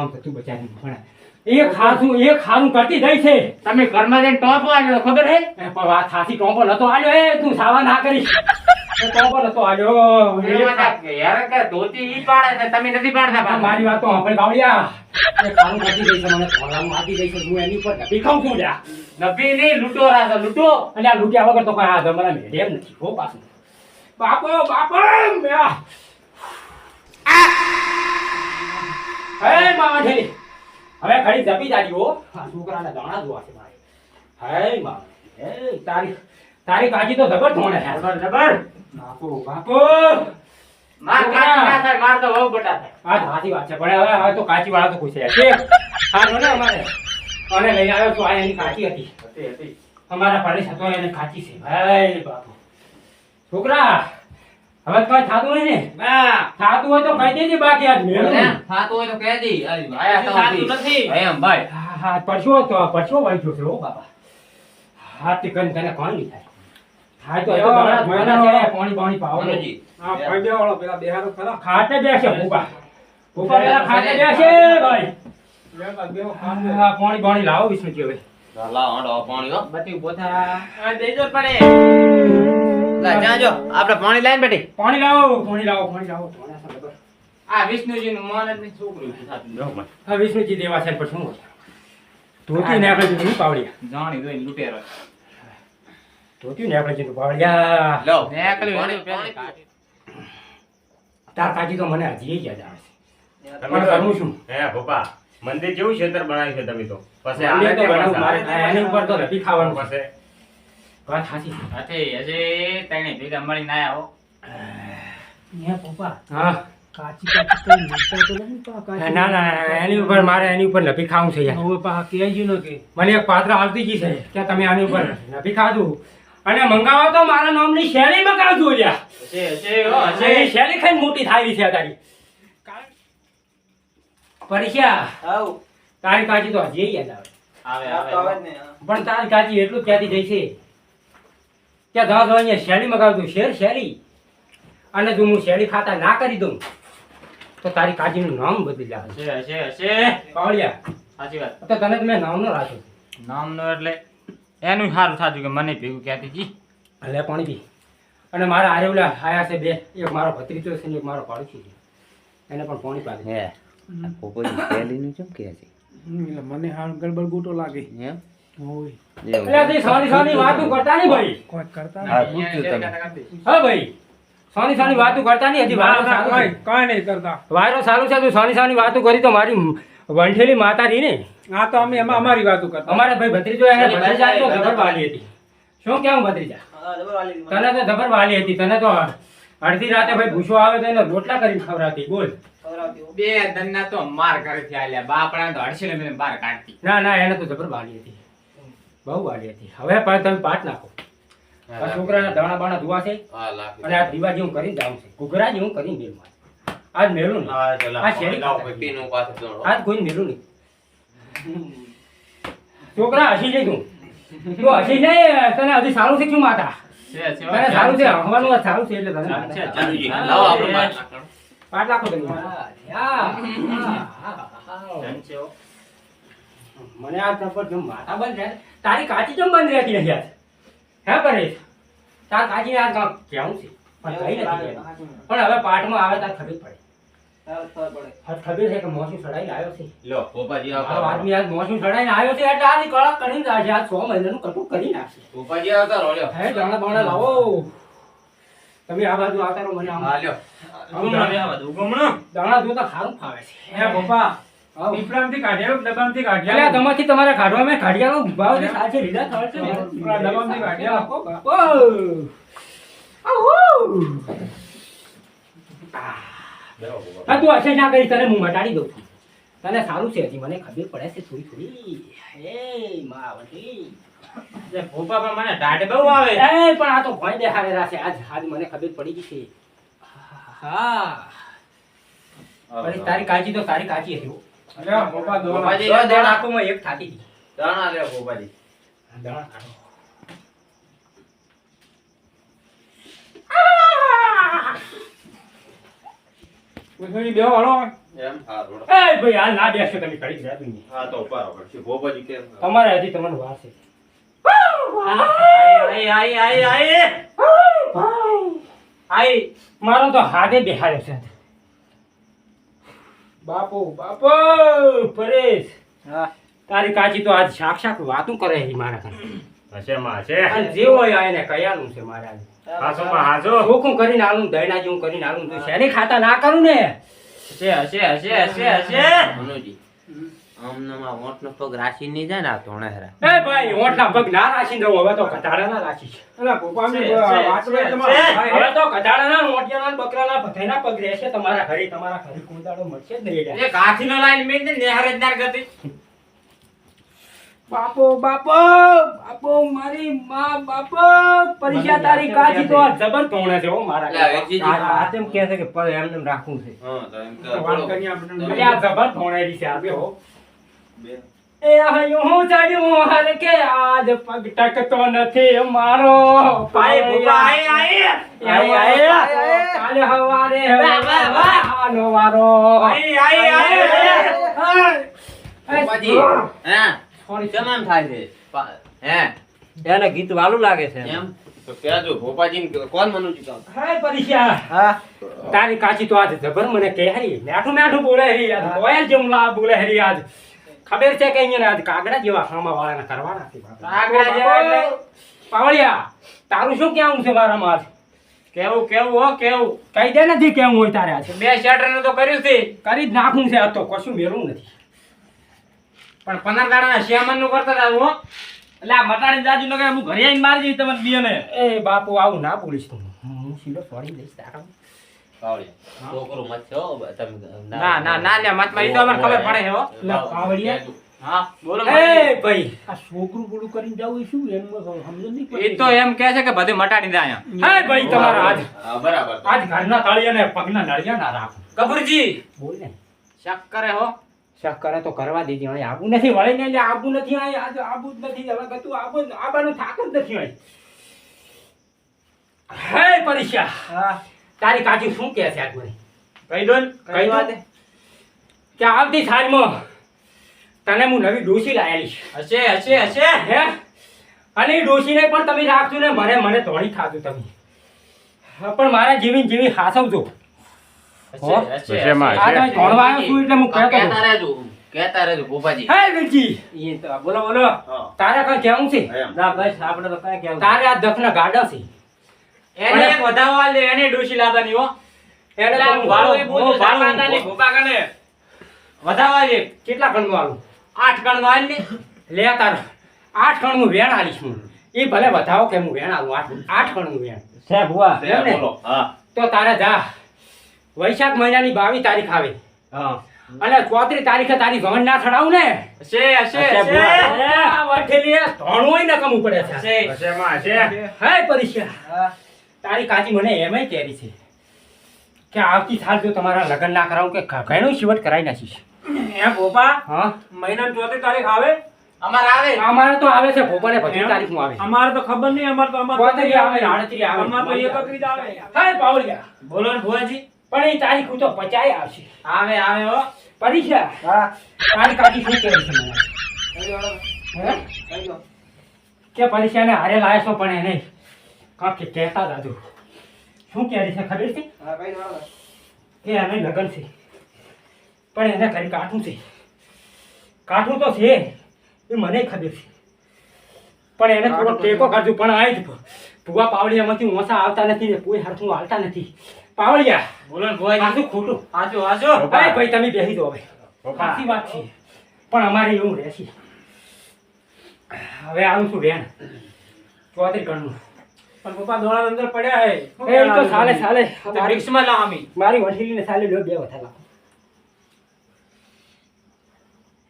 કામ થતું બચારી પણ એ ખાસું એ ખારું કરતી જાય છે. તમે ઘરમાં જઈને ટોપ આવ્યો ખબર હે? પણ આ સાચી ટોપો નતો આવ્યો એ તું સાવા ના કરી ટોપો નતો કાંઈક યાર કે ધોતી ઈ પાડે છે તમે નથી પાડતા મારી વાત તો આપણે બાવળિયા. એ ખારું કરતી જાય છે મને છે હું એની પર નભી ખાઉં છું લ્યા. નહીં લૂંટો છે લૂંટો. અને આ લૂંટ્યા વગર તો કોઈ આ જમાના મેળે એમ નથી હો પાછું. બાપો બાપો મ્યા. હે મામા ઠેલી હવે ઘડી જપી જાજી હો. છોકરાને દાણા જોવા છે મારે. હે માં હે તારી તારી કાજી તો જબર ધોણે છે. જબર જબર. બાપો બાપો. માર કાચી ના થાય માર તો બહુ બટા થાય. સાચી વાત છે પણ હવે હવે તો કાચી વાળા તો ખુશ છે. હા ને અમારે. અને લઈ આવ્યો તો આ એની કાચી હતી. હતી હતી. અમારા પાડે હતો એને કાચી છે. ભાઈ બાપો. છોકરા હવે કઈ થાતું નહીં ને? થાતું હોય તો કહી દેજે બાકી આજ મેળું. થાતું હોય તો કહી દે. આયા થાતું નથી. એમ ભાઈ. હા હા પરસો તો પરસો ભાઈ ગયો છે હો બાપા. હાથથી કરીને તને કોણ નહીં થાય થાય તો એ તો છે, પાણી પાણી પાવો મનુજી. આ પૈડે વાળો પેલા બેહારો ખરા. ખાતે બેસે ભૂપા. ભૂપા પેલા ખાતે બેસે ભાઈ. હા પાણી પાણી લાવો વિષ્ણુજી હવે. લાવો પાણી બધી પોતા. દેજો પડે. લા જો આપણે પાણી લાઈન બેઠી. પાણી લાવો પાણી લાવો પાણી લાવો. આ વિષ્ણુજી નું મન જ નહીં છોકરું છે થાતું જો મને હા વિષ્ણુજી દેવા છે પણ શું ધોતી ને આપણે જીધું પાવડિયા. જાણી જોઈને લૂંટેરો ધોતી ને આપણે જીધું પાવડિયા. લો નીકળ્યું પાણી તાર કાકી તો મને હજી યાદ આવે છે. તમે શું? હે પપ્પા મંદિર જેવું ક્ષેત્ર બનાવ્યું છે તમે તો. પછી આને તો મારે એની ઉપર તો ખાવાનું. પછી? વાત સાચી છે. હતી તને ભેગા મળી ના હો. હે પપ્પા હા. કાચી કાચી કઈ તો કાચી ના ના એની ઉપર મારે એની ઉપર નથી ખાવું છે યાર. હવે પા કહેજો ને કે મને એક પાત્ર આવતી ગઈ છે કે તમે આની ઉપર નથી ખાધું. અને મંગાવો તો મારા નામની શેરી મંગાવજો હો શેરી ખાઈને મોટી થાય છે તારી. પરીક્ષા. આવ. તારી કાચી તો હજી યાદ આવે. આવે આવે. પણ તારી કાચી એટલું જ કહેતી જાય છે? કે દા દા અહીંયા શેરી મગાવતું શેર શેરી અને જો હું શેરી ખાતા ના કરી દઉં તો તારી કાજીનું નામ બદલી લાવે હશે હશે હશે. કાવળિયા સાચી વાત. તો તને મેં નામ રાખ્યો. નામનો એટલે એનું સારું થતું કે મને ભેગું કહેતી જી લે પાણી પી અને મારા આરેવલા આયા છે બે એક મારો ભત્રીજો છે ને એક મારો પાડોશી છે. એને પણ પાણી પાડી. હે પોપોની પહેલીનું કેમ કે છે? એટલે મને હાલ ગડબડ ગોટો લાગે. એમ? એટલે તે સાની સાની કરતા નહીં ભાઈ. કરતા હા, નહીં. પૂછ્યું તમે. હા ભાઈ. સાની સાની વાતો કરતા નહીં હજી વાયરો ના, ના, ચાલુ કોઈ છે. કોઈ નહીં કરતા. વાયરો ચાલુ છે તું સાની સાની વાતો કરી તો મારી વંઠેલી માતા રહી ને. આ તો અમે એમાં અમારી વાતો કરતા. અમારા ભાઈ ભત્રીજો એને ભત્રીજા તો જબર વાલી હતી. શું કેવું ભત્રીજા? તને તો જબર વાલી હતી તને તો અડધી રાતે ભાઈ ભૂસો આવે તો એને રોટલા કરીને ખવડાવતી બોલ. બે દન્ના તો માર ઘરેથી આલ્યા બાપડા તો હડસેલે મને બહાર કાઢતી. ના ના એને તો જબર વાલી હતી. બહુ વાલી હતી હવે પણ તમે પાટ નાખો. આ છોકરાના દાણા બાણા ધોવા છે અને આ દીવા જેવું કરીને જાઉં છે. ઘૂઘરા જેવું કરીને મેલું આજ નહીં આ શેરી દોડો. આજ કોઈ મેલું નહીં. છોકરા હસી જઈ તું તું હસી જાય તને હજી સારું છે શું માતા? સારું છે હવાનું સારું છે એટલે તને. પાઠ નાખો તમે. મને આ તપર જેમ માથા બંધ રહે તારી કાચી જમ બંધ રહેતી નથી આજ? હે પરેશ? તાર કાચી આ કામ કેવું છે? પણ કઈ નથી પણ હવે પાઠમાં આવે તાર ખબર પડે. ખબર છે કે મોસું ચડાઈને આવ્યો છે. લો, પોપાજી મારો આદમી આજ મોસું ચડાઈને આવ્યો છે એટલે આની કળક કરીને રાખશે આજ છ મહિનાનું કટુક કરી નાખશે. પોપાજી આવતા રહો, હે દાણા બાણા લાવો. તમે આ બાજુ આવતા રહો મને આમ હા, લ્યો. આમ દાણા દાણા જોતા સારું ફાવે છે. હે પપ્પા આવ. પીપળામાંથી કાઢ્યા એટલે કાઢ્યા તમારથી તમારે કાઢવા મેં કાઢિયાનો ભાવ જે સાચે લીધા છે ને. કાઢ્યા. આહુ. હા, તું હશે ના કરી તને હું મટાડી દઉં. છું તને સારું છે હજી મને ખબર પડે છે થોડી થોડી. હે માં વટી. જે ભોપા પણ મને ટાઢ બહુ આવે એ પણ આ તો ભોંય દેખાડેલા છે. આજ આજ મને ખબર પડી ગઈ છે. હા. તારી કાચી તો તારી કાચી હતી તમારે હજી તમને વાસે છે. આઈ આઈ આઈ આઈ આઈ. મારો તો હાથે બેહાડ્યો છે. બાપુ બાપુ પરેશ તારી કાચી તો આજ શાક શાક વાતું કરે છે મારા કાન હશે માં હશે અને જે હોય આ એને કયાનું છે મારા હાસો માં હાસો ચોખ્ખું કરીને આલું દયણા જેવું કરીને આલું તું શેની ખાતા ના કરું ને હશે હશે હશે હશે હશે મનુજી આમનામાં મોટનો પગ રાશિ નહીં જાય ને આ ધોણે એ ભાઈ હોઠના પગ ના રાખીને રહું હવે તો કટાડા ના રાખીશ અલા, ભોપાલની છે, છે, વાત છે, ભાઈ તમારે છે. ભાઈ, હવે તો કટાડાના મોટિયાના બકરાના બધાયના પગ રહેશે તમારા ઘરે તમારા ઘરે કુંદાડો મળશે જ નહીં એક હાથીનો લાઈન મેં ને નેહારે ગતિ બાપો બાપો બાપો મારી માં બાપો પરીક્ષા તારી કાચી તો આ જબર કોણે છે હો મારા આ તેમ કહે છે કે પર એમને રાખવું છે હા, તો એમ કે વાત બોલો. આપણે. આ જબર કોણે છે આ બે. એ હયું હું ચડ્યું હર કે આજ પગ ટકતો નથી મારો. ભાઈ ભૂપા આઈ આઈ આઈ, આઈ, આઈ. કાલે હવારે વાહ, વાહ, વાહ. આનો વારો. આઈ આઈ આઈ ભોપાજી હે? થોડી કેમ થાય છે? હે? એને ગીત વાલું લાગે છે એમ. તો કહેજો, ભોપાજી કોણ મનુજી કામ હાય પરીક્ષા. હા. તારી કાચી તો આજ જબર મને કહે હરી મેઠું મેઠું બોલે હરી આજ. કોયલ જમલા બોલે હરી આજ. ખબર છે કે અહીંયા કાગડા જેવા હામા વાળાને કરવાના છે? કાગડા જેવા પાવળિયા તારું શું કેવું છે મારામાં આજ કેવું કેવું હો કેવું? કહી દે નથી કેવું હોય તારે આજે. બે શેટર તો કર્યું છે. કરી જ નાખું છે આ તો કશું મેળવું નથી. પણ પંદર દાડાના શ્યામનનું કરતા હતા હું. એટલે આ મટાડી દાદી નો કે હું ઘરે આવીને મારી જઈ તમને બે ને. એ બાપુ આવું ના બોલીશ તું. હું સીધો સોરી દઈશ તારા છોકરો મત છો? ના ના ના લે મત મારી તો અમને ખબર પડે છે હો. લે, હા બોલો એ ભાઈ. આ છોકરું બોલું કરીને જાવું શું? એનું સમજ નહીં પડતી. એ તો એમ કે છે કે બધું મટાડી દે અહીંયા. હે ભાઈ તમારા આજ બરાબર. આજ ઘરના તળિયા ને પગના નળિયા ના રાખો. કપૂરજી બોલ ને. શક કરે હો. શક કરે તો કરવા દેજે અહીં આબુ નથી વળી ને એટલે આબુ નથી આજ આબુ જ નથી. હવે ગતું આબુ આબાનું થાક જ નથી અહીં હે પરીક્ષા તારી કાચી શું કહે છે આજ મને? કહી દો ને કહી દો. ને. કે આવતી સાંજમાં તને હું નવી ડોસી લાયેલી હશે હશે હશે. હે? અને એ ડોસીને પણ તમે રાખજો ને મને મને ધોળી ખાજો તમે. પણ મારા જીવી જીવી હાસવજો. આ તારે કઈ કેવું છે? એમ. ના બસ આપણે તો કઈ કેવું તારે આ દખના ગાડા છે. એને એક વધાવવા દે એને ડોશી લાવવાની હો. એને એટલે તો આમ હું વાળું ભાડું- એ બોલું હું ભાડું સામાનાની ભૂપા કને. વધાવવા દે. કેટલા કણનું આલું? આઠ કણ આલ ને લે તાર. આઠ કણનું વેણ આલીશ હું. એ ભલે વધાવો કે હું વેણ આલું આઠ આઠ કણનું વેણ. સાહેબ તે બોલો. હા. તો તારે જા. વૈશાખ મહિનાની બાવીસ તારીખ આવે. હા. અને ચોત્રી તારીખે તારી ગમન ના ચડાવું ને? હશે, હશે આ વઠેલી નકામું પડે છે. માં હે પરીક્ષા. તારી કાચી મને એમય કેરી છે કે આવતી સાલ જો તમારા લગ્ન ના કરાવું કે ઘણું શિવટ કરાવી નાખીશ. એમ ભોપા હા? મહિના ચોથી તારીખ આવે? અમાર આવે. અમારે તો આવે છે એમ? તારીખમાં આવે અમારે તો ખબર નહીં અમારે તો અમારે ચોત્રીસ આવે આડત્રીસ આવે અમારે તો એકત્રીસ આવે. હે પાવડિયા બોલો ને ભુવાજી. પણ એ તારીખ તો પચાય આવશે. આવે આવે હો. પરીક્ષા? તારી શું છે મને? કે પરીક્ષાને હારે લાયા છો પણ એને. કાંક કે કહેતા દાદુ શું કેરી છે ખબર છે? કે એને લગન છે. પણ એને ઘરે કાઠું છે. કાઠું તો છે એ મને ખબર છે. પણ એને થોડો ટેકો કરજો પણ આ જ ભૂવા પાવડિયામાંથી ઓછા આવતા નથી ને કોઈ હરખું હાલતા નથી. પાવડિયા બોલો ને ભુવાજી. સાચું ખોટું. આજો હાચું ભાઈ ભાઈ તમે બેસી દો હવે. સાચી વાત છે. પણ અમારે એવું રહેશે. હવે આવું છું બેન. ચોત્રી ગણનું. પણ પપ્પા દોડા અંદર પડ્યા હે. એ તો સાલે સાલે. મારી રિક્ષમાં લાવ અમી મારી વઠીલીને સાલે લ્યો બે વથા લા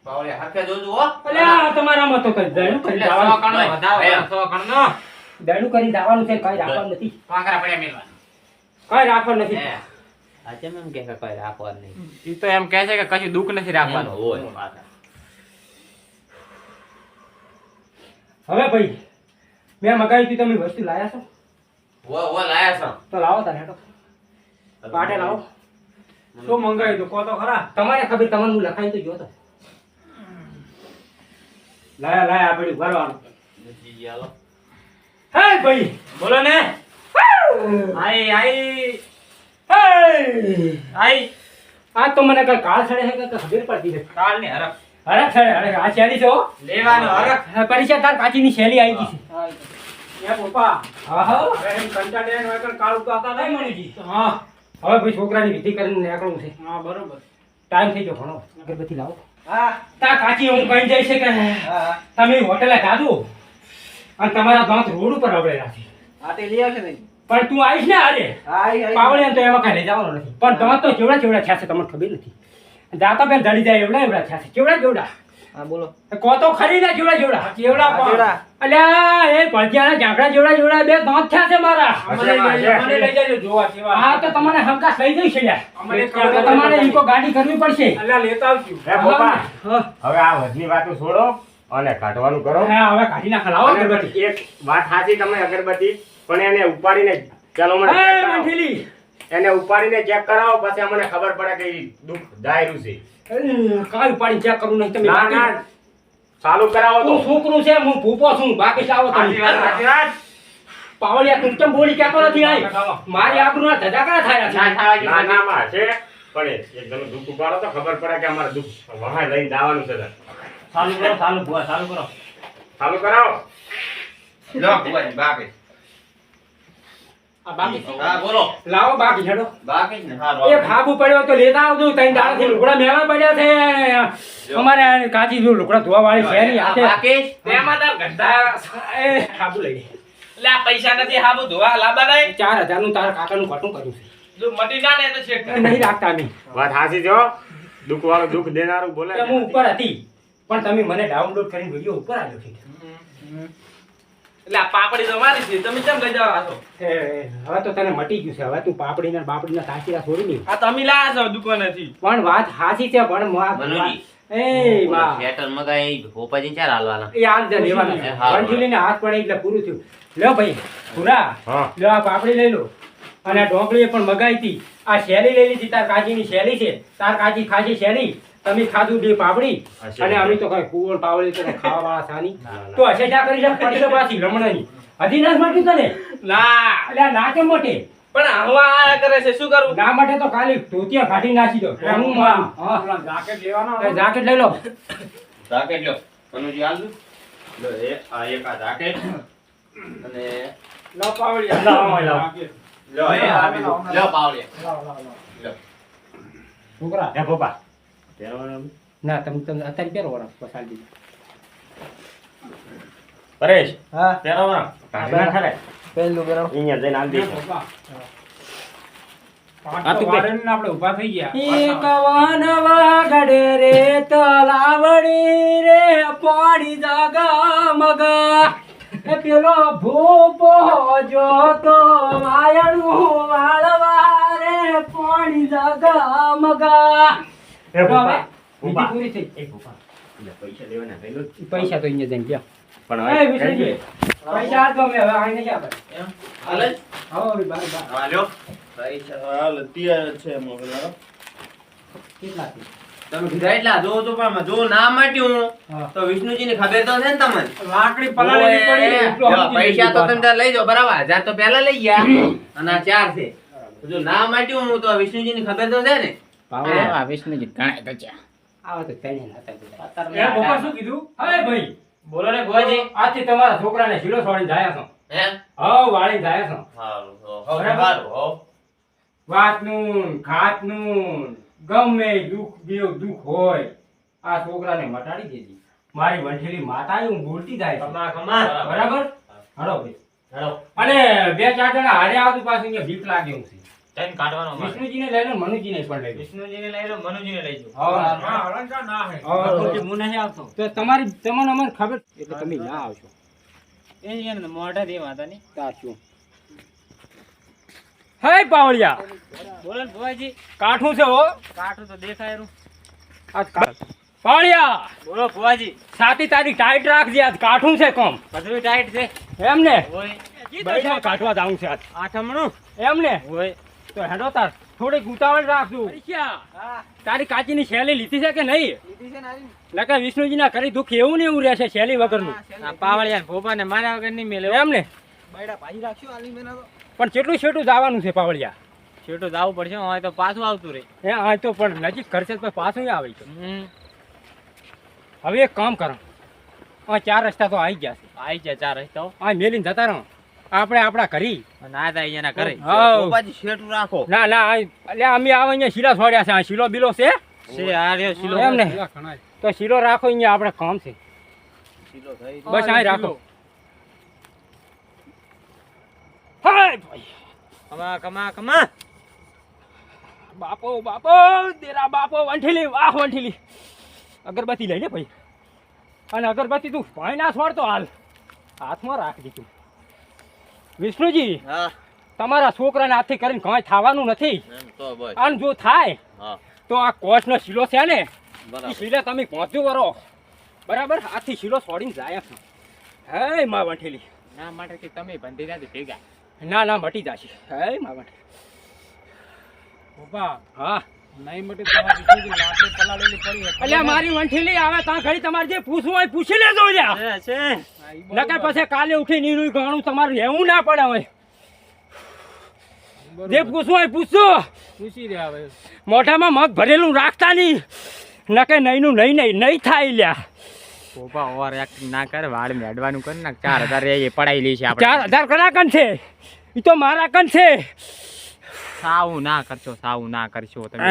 બાવળે હરકે જોજો હો. અલ્યા તમારામાં તો કઈ દયણું કરી દાવાનું કણ નો વધાવો સો કણ નો દયણું કરી દાવાનું છે કઈ રાખવાનું નથી. કાંકરા પડ્યા મેલવા. કઈ રાખવાનું નથી. આજે એમ કે કઈ રાખવા નહીં? ઈ તો એમ કહે છે કે કશું દુઃખ નથી રાખવાનું. હોય. હવે ભાઈ મેં મગાવી હતી તમે વસ્તુ લાયા છો? વો વો લાયા છો. તો લાવો તને તો પાટે લાવો. શું મંગાવ્યું તો કહો તો ખરા. તમારે ખબર તમને હું લખાઈ તો. જોતો લાયા લાયા આ પડ્યું ભરવાનું. હે ભાઈ. બોલો ને. આઈ આઈ હે આઈ આ તો મને કઈ કાળ સડે છે કે ખબર પડતી છે કાલ ને હરખ. અરે સડે અરે આ શેલી છે લેવાનો હરખ. હા, પરીક્ષા તાર કાચીની શેલી આવી ગઈ છે. એ પપ્પા હા. હા એમ કંટાળ્યા ને વગર તો આતા નહીં મણીજી હા. હવે ભાઈ છોકરાની વિધિ કરીને નીકળવું છે. હા બરોબર. ટાઈમ થઈ ગયો ઘણો. અગરબત્તી લાવો. હા. તા કાચી હું કઈ જાય છે કે હા? તમે હોટેલે જાજો. અને તમારા દાંત રોડ ઉપર આવડે છે. આ તે લઈ આવશે ને. પણ તું આવીશ ને આઈ પાવળે તો એમાં કઈ લઈ જવાનો નથી. પણ દાંત તો જેવડા જેવડા છે તમને ખબર નથી. દાંતો પેલ ધડી જાય એવડા એવડા થયા છે. કેવડા કેવડા? હા બોલો. કો તો ખરી ના જેવડા જેવડા કેવડા અલ્યા એ ભજીયાના ઝાકડા જેવડા જેવડા બે દાંત થયા છે મારા. મને લઈ જજો, જોવા સેવા હા તો તમારે હમકાસ લઈ જઈશ છે તમારે ઈકો ગાડી કરવી પડશે. અલ્યા લેતા આવજો. હે પપ્પા. હવે આ વધની વાતો છોડો અને કાઢવાનું કરો. હા, હવે કાઢી નાખ લાવો અગરબત્તી. એક વાત સાચી તમે અગરબત્તી. પણ એને ઉપાડીને ચાલો મને એને ઉપાડીને ચેક કરાવો પછી અમને ખબર પડે કે દુઃખ દાયરું છે. કાલ ઉપાડી ઉપાડીને check કરવું નહીં તમે ના ના ચાલુ કરાવો તો. છોકરું છે હું ભૂપો છું બાકી આવો તમે. વાત તું કેમ બોલી કહેતો નથી આઈ મારી આબરૂના ધજાકા થયા થાય છે? થાય ના ના માં છે. પણ એ એક તમે દુઃખ ઉપાડો તો ખબર પડે કે અમારે દુઃખ વહાં લઈને જવાનું છે ચાલુ કરો ચાલુ ભૂવા ચાલુ કરો. ચાલુ કરાવો. લો. હા બોલો લાવો બાકી હેડો. ને એ પડ્યો તો લેતા આવજો લુગડા મેલા પડ્યા છે. અમારે કાચી જો લુકડા ધોવા વાળી છે ની હાથે. બાકી તેમાં તાર ગંધા એ ખાબુ લઈ લે. આ પૈસા નથી હાબુ ધોવા લાંબા નહીં ચાર હજારનું તારા કાકાનું ઘટું કર્યું જો મટી ના ને તો નહીં રાખતા અમે. વાત સાચી જો દુઃખ વાળું દુઃખ દેનારું બોલે હું ઉપર હતી. પણ તમે મને ડાઉનલોડ કરીને વીડિયો ઉપર આવ્યો છે. એટલે આ પાપડી તો મારી છે. તમે કેમ લઈ જાવ છો હવે તો તને મટી ગયું છે. હવે તું પાપડી ને બાપડી ના સાચીરા છોડી દે. આ તમે લાયા છો દુકાનેથી. પણ વાત હાચી છે પણ મા- એ માં શેટર મગાઈ ભોપાજી ચાર હાલવાના. એ હાલ દે લેવાનું એ હાથ પડે એટલે પૂરું થયું. લ્યો ભાઈ પૂરા લ્યો આ પાપડી લઈ લો. અને આ ઢોકળી પણ મગાઈ હતી. આ શેરી લઈ લીધી તાર કાચીની શેરી છે. તાર કાચી ખાસી શેરી તમે ખાધું બે પાપડી અને અમે તો કઈ કુવર પાવડી તો ખાવા વાળા સાની. તો હશે જા કરી જા પડશે પાછી રમણાની હજી ના મળ્યું તને? ના. એટલે ના કેમ મોટે. પણ હવા આયા કરે છે શું કરું? ના માટે તો ખાલી ધોતિયા ફાટી નાખી દો. હું મારું. હા. જાકેટ લેવાનો જાકેટ લઈ લો. જાકેટ લ્યો મનુજી હાલ લો એ આ એક આ જાકેટ. અને લો પાવડી લો લો. લો એ આ લો લાવ. છોકરા. હે પપ્પા. પહેરવાનું? ના તમે અત્યારે દીધું પરેશ હા? પહેરવાનો? ખરે પહેલું અહીંયા જઈને આલી તું તો આપણે થઈ ગયા. રે તલાવડી રે પાણી જાગા મગા. પેલો ભૂપો જોતો વાયણું વાળવા રે પાણી જાગા મગા. પૂરી થઈ. એ પૈસા લેવાના થયેલું પૈસા તો અહીંયા જઈને ગયા પણ હવે પૈસા આપજો અમે હવે આઈને ક્યાં આપણે હાલે? હવે બાર બાર હા પૈસા હાલ અત્યારે છે કેટલા તમે કીધા એટલા? જો તો પણ જો ના માટ્યું હા. તો વિષ્ણુજીની ખબર તો છે ને તમને? લાકડી પડી પૈસા તો તમે લઈ જાઓ બરાબર? હજાર તો પહેલા લઈ ગયા અને આ ચાર છે. જો ના મટ્યું તો વિષ્ણુજીની ખબર તો છે ને? પાવડા વિષ્ણુજી ઘણા તો છે આવો તો તેને નતા. એ પપ્પા શું કીધું? હવે ભાઈ બોલો ને ગોજી આજથી તમારા છોકરાને શીલો છોડી જાય છો. હે? હો વાળી જાય છો. હારું હો. બરાબર. હો. વાતનું ખાતનું ગમે દુઃખ બીઓ દુઃખ હોય આ છોકરાને મટાડી દેજી. મારી વંઠેલી માતા હું બોલતી જાય. કમા કમા બરાબર? હળો ભાઈ. હેલો અને બે ચાર જણા હારે આવતું પાછું અહીંયા બીક લાગે છે. ટાઈમ કાઢવાનો વિષ્ણુજીને લઈ લો મનુજીને પણ લઈ લો વિષ્ણુજીને લઈ લો મનુજીને લઈ લો હા. અલંકાર ના હે. હા. હું નહીં આવતો. તો તમારી તમને અમને ખબર એટલે તમે ના આવશો. એ મોઢા દે વાતા ની. તાર શું? હે પાવળિયા! બોલો ભુવાજી. કાઠું છે હો. કાઠું તો દેખાય રૂ. આજ પાવળિયા! બોલો ભુવાજી. સાતી તારીખ ટાઈટ રાખજે આજ કાઠું છે કોમ. બધું ટાઈટ છે. એમ ને હોય પૈસા જાઉં છે આજ. આઠમણું એમ ને હોય. તો હેડો તાર. થોડીક ઉતાવળ રાખજો. તારી કાચી ની શેલી લીધી છે કે નહીં? નકર વિષ્ણુજી ના કરી દુઃખ એવું ને એવું રહેશે શેલી વગરનું પાવળિયા ભોપાને માર્યા વગર નહીં મેલે એમ ને પણ કેટલું છેટું જવાનું છે પાવળિયા? છેટું જવું પડશે હવે તો પાછું આવતું રે હે હા તો પણ નજીક ખર્ચે તો પાછું આવે છે. હવે એક કામ કરો. હા ચાર રસ્તા તો આવી ગયા છે. આવી ગયા ચાર રસ્તા આ મેલીને જતા રહો. આપણે આપણા કરી ના થાય અહીંયા ઘરે. હાવ. ગોપાજી રાખો. ના ના એટલે અમે આવે અહીંયા શીલા છોડ્યા છે. આ શીલો બીલો છે? છે આ રહ્યો શીલો. એમ ને? તો શીલો રાખો અહીંયા આપણે કામ છે. શીલો થઈ બસ અહીં રાખો. હાય ભાઈ. કમા કમા કમા. બાપો બાપો દેરા બાપો વંઠીલી વાહ વંઠીલી. અગરબત્તી લઈ લે ભાઈ. અને અગરબત્તી તું ભાઈ ના છોડતો હાલ. હાથમાં રાખ દીધું વિષ્ણુજી હા. તમારા છોકરાને હાથથી કરીને કઈ થવાનું નથી. એમ અને જો થાય તો આ કોચનો શીલો છે ને એ બરાબર શીલે તમે પહોંચ્યું કરો બરાબર? હાથથી શીલો છોડીને જાય હે માં વંઠેલી. ના માટે કે તમે બંધી નથી ભેગા. ના ના મટી જશે. હે માં વંઠેલી. હા. નહીં મટી તમારી વિષ્ણુજી લાકડી પલાળેલી પડી છે. મારી વંઠેલી આવે ત્યાં ઘડી તમારે જે પૂછવું હોય પૂછી લેજો લ્યા. નકર પછી કાલે ઉઠી નીરું ગાણું તમારું રહેવું ના પડે હોય જે પૂછવું હોય પૂછજો. પૂછી રહ્યા હવે. મોઢામાં મગ ભરેલું રાખતા નહીં. નકે નહીંનું નહીં નહીં નહીં થાય લ્યા પોપા ઓવર એક્ટિંગ ના કરે વાળ મેડવાનું કર ને. ચાર હજાર એ પડાઈ લે છે આપણે ચાર હજાર કન છે? એ તો મારા કન છે. સાવું ના કરશો સાવું ના કરશો. તમે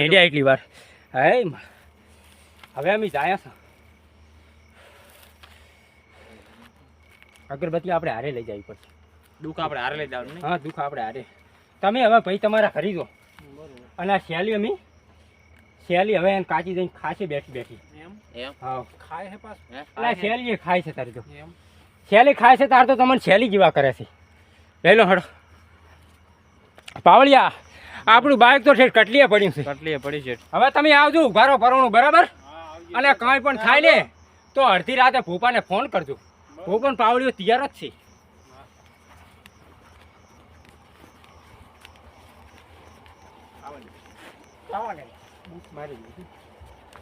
હેડ્યા એટલી વાર. હે હવે અમે જાય છે. અગરબત્તી આપણે હારે લઈ જવી પડશે. દુઃખ આપણે હારે લઈ જવાનું હા દુઃખ આપણે હારે. તમે હવે ભાઈ તમારા ખરીદો અને આ શેલી અમે શેલી હવે કાચી જઈને ખાશે બેઠી બેઠી. એમ? હા. ખાય હે પાછું? એટલે શેલી ખાય છે તારી તો. શેલી ખાય છે તાર તો તમને શેલી જેવા કરે છે. લઈ લો હડો. પાવળિયા આપણું બાઇક તો છે કટલીએ પડ્યું છે. કટલીએ પડી છે. હવે તમે આવજો ઉભારો ફરવાનું બરાબર? અને કાંઈ પણ થાય ને તો અડધી રાતે ભૂપાને ફોન કરજો. ભૂપન પાવળીઓ તૈયાર જ છે.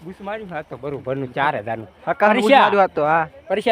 બુસ મારી હા તો બરોબરનું ચાર હજારનું પરીક્ષા. તો હા પરીક્ષા?